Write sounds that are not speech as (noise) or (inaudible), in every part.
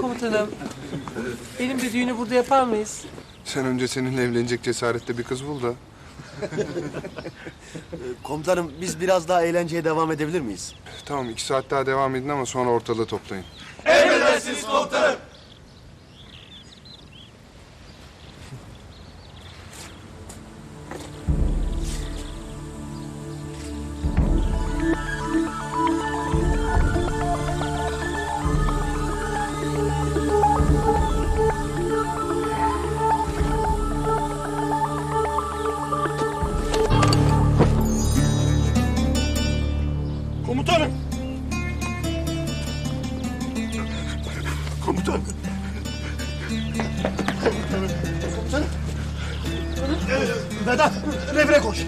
Komutanım, benim de düğünü burada yapar mıyız? Sen önce seninle evlenecek cesarette bir kız bul da. (laughs) Komutanım biz biraz daha eğlenceye devam edebilir miyiz? Tamam iki saat daha devam edin ama sonra ortalığı toplayın. Komutanım! Komutanım! Komutanım! Komutanım! Vedat, revire koş!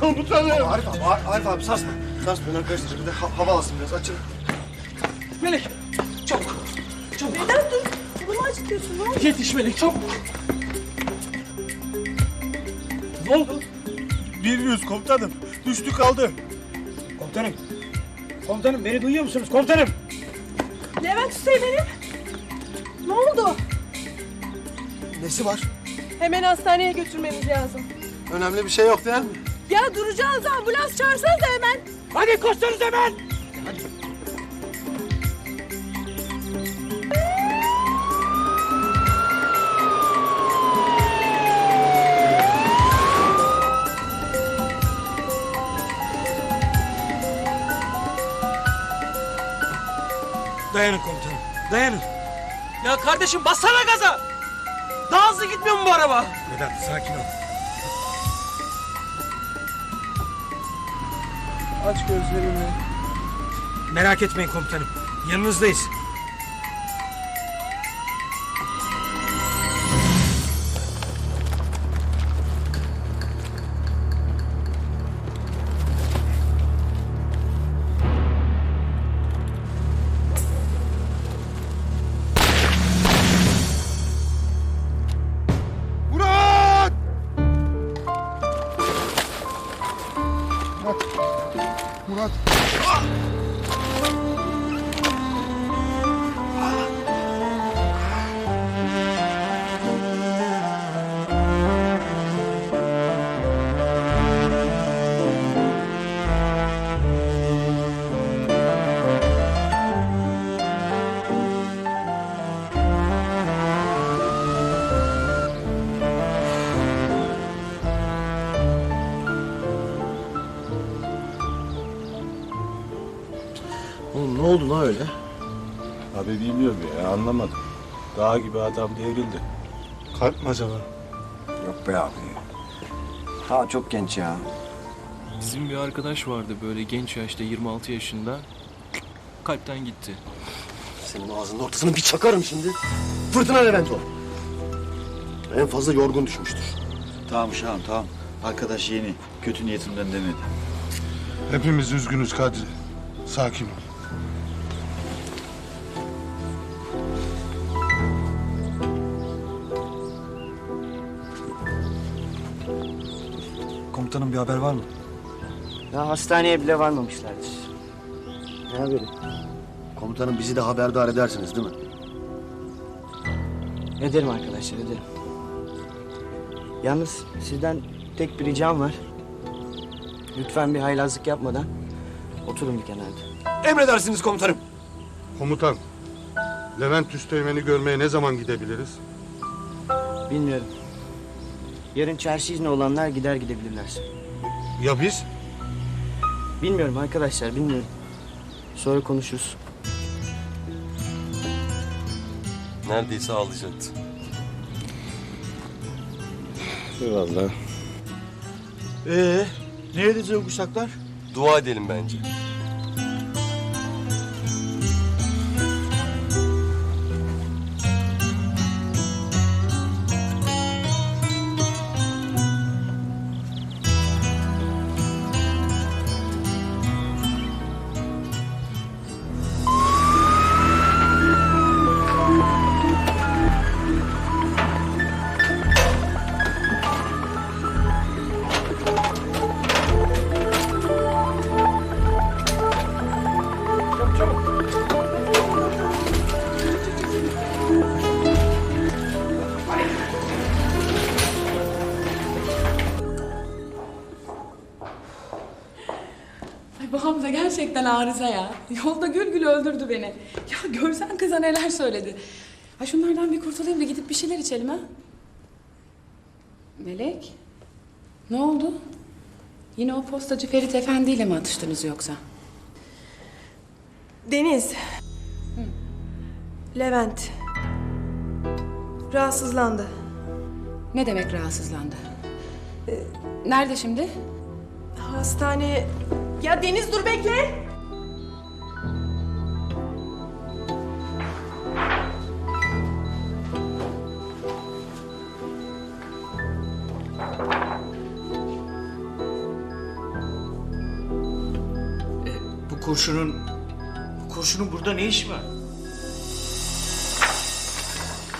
Komutanım! Arif abi, Ar- Arif abi sarsma. Sarsma, ben arkadaşlar bir de ha- hava alsın biraz, açın. Melek, çabuk. Çabuk. Vedat dur. Kolumu acıtıyorsun ne oldu? Yetiş Melek, çabuk. Ne oldu? Bilmiyoruz komutanım. Düştü kaldı. Komutanım. Komutanım beni duyuyor musunuz komutanım? Levent Hüseyin'im. Ne oldu? Nesi var? Hemen hastaneye götürmemiz lazım. Önemli bir şey yok değil mi? Ya duracağız ambulans çağırsanız hemen. Hadi koşsanız hemen. Dayanın komutanım. Dayanın. Ya kardeşim bassana gaza. Daha hızlı gitmiyor mu bu araba? Vedat sakin ol. Aç gözlerini. Merak etmeyin komutanım. Yanınızdayız. Murat! Oğlum ne oldu lan öyle? Abi bilmiyorum ya anlamadım. Dağ gibi adam devrildi. Kalp mi acaba? Yok be abi. Ha çok genç ya. Bizim bir arkadaş vardı böyle genç yaşta 26 yaşında. Kalpten gitti. Senin ağzının ortasını bir çakarım şimdi. Fırtına Levent o. En fazla yorgun düşmüştür. Tamam Şahan tamam. Arkadaş yeni. Kötü niyetimden demedi. Hepimiz üzgünüz Kadri. Sakin ol. Komutanım bir haber var mı? Daha hastaneye bile varmamışlardır. Ne haberi? Komutanım bizi de haberdar edersiniz değil mi? Ederim arkadaşlar ederim. Yalnız sizden tek bir ricam var. Lütfen bir haylazlık yapmadan oturun bir kenarda. Emredersiniz komutanım. Komutan, Levent Üsteğmen'i görmeye ne zaman gidebiliriz? Bilmiyorum. Yarın çarşı izni olanlar gider gidebilirler. Ya biz? Bilmiyorum arkadaşlar bilmiyorum. Sonra konuşuruz. Neredeyse ağlayacaktı. Eyvallah. Ee, ne edeceğiz o kuşaklar? Dua edelim bence. Bu Hamza gerçekten arıza ya. Yolda gül gül öldürdü beni. Ya görsen kıza neler söyledi. Ha şunlardan bir kurtulayım da gidip bir şeyler içelim ha. Melek? Ne oldu? Yine o postacı Ferit Efendi ile mi atıştınız yoksa? Deniz. Levent. Rahatsızlandı. Ne demek rahatsızlandı? Nerede şimdi? Hastane... Ya Deniz dur bekle. Bu kurşunun... Kurşunun burada ne işi var?